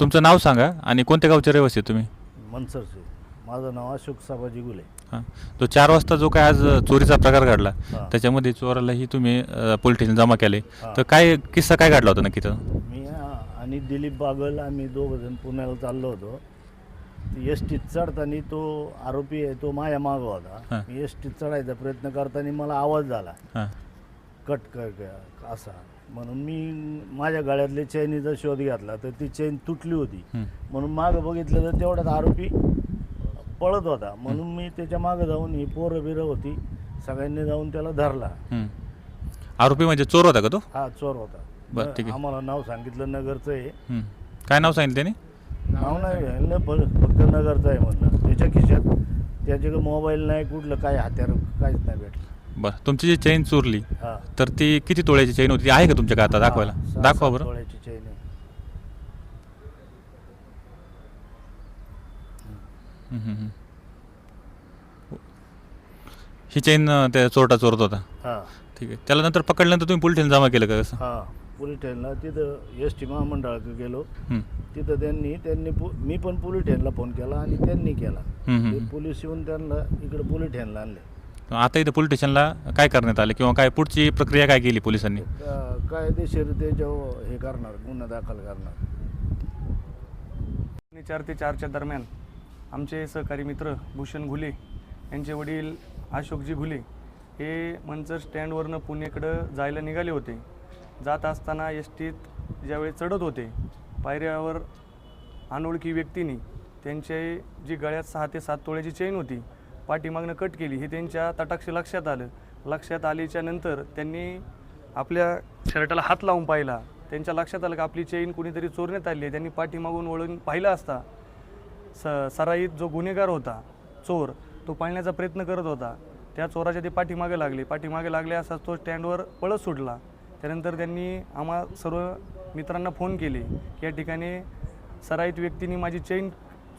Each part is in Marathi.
तुमचं नाव सांगा आणि कोणत्या गावचे रहिवासी आहे तुम्ही? मनसरचे. माझं नाव अशोक साबाजी गुले. हां. तो चार वाजता जो काय आज चोरीचा प्रकार घडला हां. त्याच्यामध्ये चोरालाही तुम्ही पोलीस स्टेशन जमा केले. हां. तर काय किस्सा काय घडला होता नक्की तर मी आणि दिलीप बागल आम्ही दोघंजण पुण्याला चाललो होतो. एस टीत चढताना तो आरोपी आहे तो माझ्या मागं होता. मी एस टीत चढायचा प्रयत्न करताना मला आवाज झाला. हां. कट क क- असा. म्हणून मी माझ्या गळ्यातले चैनीचा शोध घेतला तर ती चैन तुटली होती. म्हणून मागं बघितलं तर तेवढ्यात आरोपी पळत होता. म्हणून मी त्याच्या मागं जाऊन ही पोरं बिरं होती सगळ्यांनी जाऊन त्याला धरला. आरोपी म्हणजे चोर होता का तो? हा चोर होता. बरं, ठीक आहे. आम्हाला नाव सांगितलं नगरचं आहे. काय नाव सांगितलं त्याने? नाव नाही फक्त नगरचं आहे म्हणलं. त्याच्या खिशात त्याच्याकडे मोबाईल नाही कुठलं काय हत्यार काहीच नाही भेटलं. बरं तुमची जी चेन चोरली हा. तर ती किती तोळ्याची चेन होती? ती आहे का तुमच्याकडे आता? दाखवायला. हा, सहा- दाखवा सात बरं. तोळ्याची चैन आहे. हं, चेन अ, त्या चोरटा चोरत होता. हा. ठीक आहे. त्याला नंतर पकडल्यानंतर तुम्ही पोलीस स्टेशन जमा केलं का कसं? हा पोलीस स्टेशनला तिथं एस टी महामंडळाकडे गेलो. तिथं त्यांनी त्यांनी पो- मी पण पोलीस स्टेशनला फोन केला आणि त्यांनी केला. ते. पोलीस येऊन त्यांना इकडे पोलीस स्टेशनला आणले. आता इथं पोलीस स्टेशनला काय करण्यात आलं किंवा काय पुढची प्रक्रिया काय केली पोलिसांनी? का- कायदेशीर त्याच्यावर हे करणार गुन्हा दाखल करणार. आणि चार ते चारच्या दरम्यान आमचे सहकारी मित्र भूषण घुले यांचे वडील अशोकजी घुले हे मंचर स्टँडवरनं पुणेकडं जायला निघाले होते. जात असताना एस टीत ज्यावेळी चढत होते पायऱ्यावर अनोळखी व्यक्तीने त्यांचे जी गळ्यात सहा ते सात तोळ्याची चेन होती पाठीमागनं कट केली हे त्यांच्या तटाक्ष लक्षात आलं. लक्षात आल्याच्यानंतर त्यांनी आपल्या शर्टाला हात लावून पाहिला. त्यांच्या लक्षात आलं की आपली चेन कुणीतरी चोरण्यात आली आहे. त्यांनी पाठीमागून वळून पाहिलं असता. स सराईत जो गुन्हेगार होता चोर तो पाळण्याचा प्रयत्न करत होता. त्या चोराच्या ते पाठीमागे लागले. पाठीमागे लागले असाच तो स्टँडवर पळत सुटला. त्यानंतर त्यांनी आम्हा सर्व मित्रांना फोन केले. की या ठिकाणी सराईत व्यक्तीने माझी चेन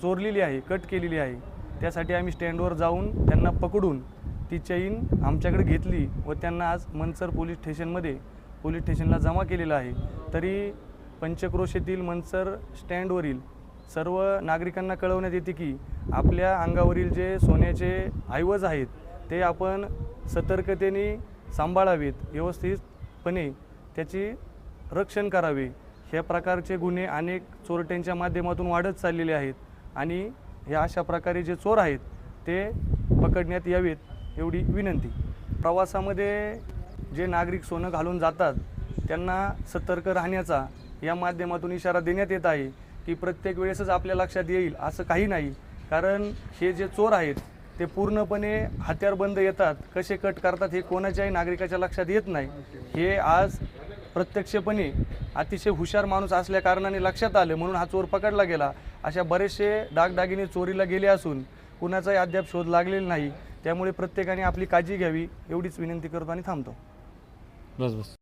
चोरलेली आहे कट केलेली आहे. त्यासाठी आम्ही स्टँडवर जाऊन त्यांना पकडून ती चैन आमच्याकडे घेतली व त्यांना आज मनसर पोलीस स्टेशनमध्ये पोलीस स्टेशनला जमा केलेलं आहे. तरी पंचक्रोश येथील मनसर स्टँडवरील सर्व नागरिकांना कळवण्यात येते की आपल्या अंगावरील जे सोन्याचे ऐवज आहेत ते आपण सतर्कतेने सांभाळावेत व्यवस्थितपणे त्याची रक्षण करावे. ह्या प्रकारचे गुन्हे अनेक चोरट्यांच्या माध्यमातून वाढत चाललेले आहेत आणि ह्या अशा प्रकारे जे चोर आहेत ते पकडण्यात यावेत एवढी विनंती. प्रवासामध्ये जे नागरिक सोनं घालून जातात त्यांना सतर्क राहण्याचा या माध्यमातून इशारा देण्यात येत आहे की प्रत्येक वेळेसच आपल्या लक्षात येईल असं काही नाही. कारण हे जे चोर आहेत ते पूर्णपणे हत्यारबंद येतात. कसे कट करतात हे कोणाच्याही नागरिकाच्या लक्षात येत नाही. हे आज प्रत्यक्षपणे अतिशय हुशार माणूस असल्या कारणाने लक्षात आलं म्हणून हा चोर पकडला गेला. अशा बरेचसे दागदागिने चोरीला गेले असून कुणाचाही अद्याप शोध लागलेला नाही. त्यामुळे प्रत्येकाने आपली काळजी घ्यावी एवढीच विनंती करतो आणि थांबतो. बस बस.